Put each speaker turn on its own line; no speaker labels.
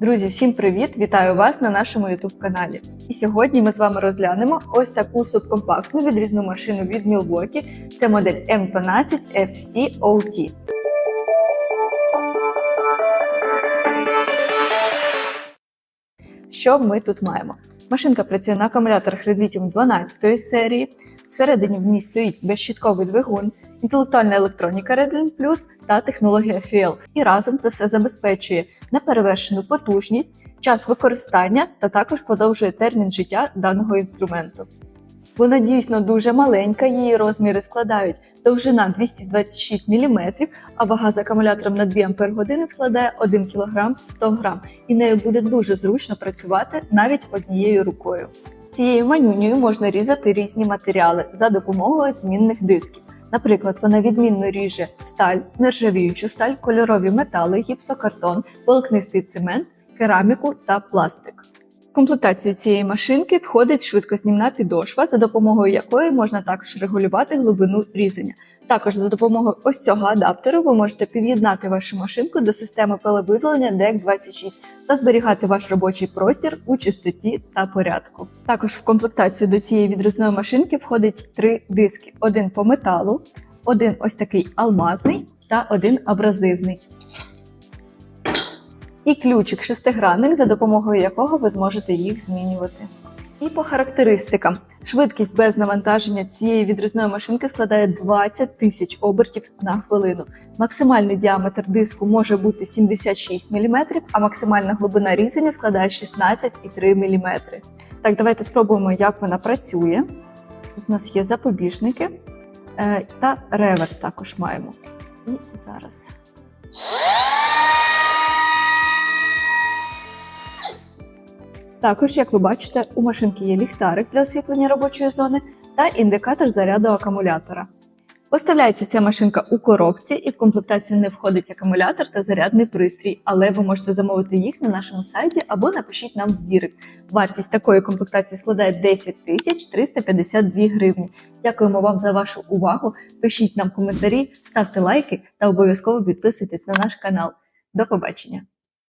Друзі, всім привіт! Вітаю вас на нашому youtube каналі. І сьогодні ми з вами розглянемо ось таку субкомпактну відрізну машину від Milwaukee. Це модель M12 FC OT. Що ми тут маємо? Машинка працює на акумуляторах Redlitium 12 серії. Всередині в ній стоїть безщітковий двигун, інтелектуальна електроніка Redline Plus та технологія FIL. І разом це все забезпечує неперевершену потужність, час використання та також подовжує термін життя даного інструменту. Вона дійсно дуже маленька, її розміри складають довжина 226 мм, а вага з акумулятором на 2 Ах складає 1 кг 100 г, і нею буде дуже зручно працювати навіть однією рукою. Цією манюнею можна різати різні матеріали за допомогою змінних дисків. Наприклад, вона відмінно ріже сталь, нержавіючу сталь, кольорові метали, гіпсокартон, волокнистий цемент, кераміку та пластик. Комплектацію цієї машинки входить швидкознімна підошва, за допомогою якої можна також регулювати глибину різання. Також за допомогою ось цього адаптеру ви можете під'єднати вашу машинку до системи пиловидалення DEC 26 та зберігати ваш робочий простір у чистоті та порядку. Також в комплектацію до цієї відрізної машинки входить три диски: один по металу, один ось такий алмазний та один абразивний і ключик шестигранник, за допомогою якого ви зможете їх змінювати. І по характеристикам, швидкість без навантаження цієї відрізної машинки складає 20 тисяч обертів на хвилину. Максимальний діаметр диску може бути 76 мм, а максимальна глибина різання складає 16,3 мм. Так, давайте спробуємо, як вона працює. Тут у нас є запобіжники е, та реверс також маємо. І зараз. Також, як ви бачите, у машинки є ліхтарик для освітлення робочої зони та індикатор заряду акумулятора. Поставляється ця машинка у коробці і в комплектацію не входить акумулятор та зарядний пристрій, але ви можете замовити їх на нашому сайті або напишіть нам в Дірект. Вартість такої комплектації складає 10 тисяч 352 гривні. Дякуємо вам за вашу увагу. Пишіть нам коментарі, ставте лайки та обов'язково підписуйтесь на наш канал. До побачення!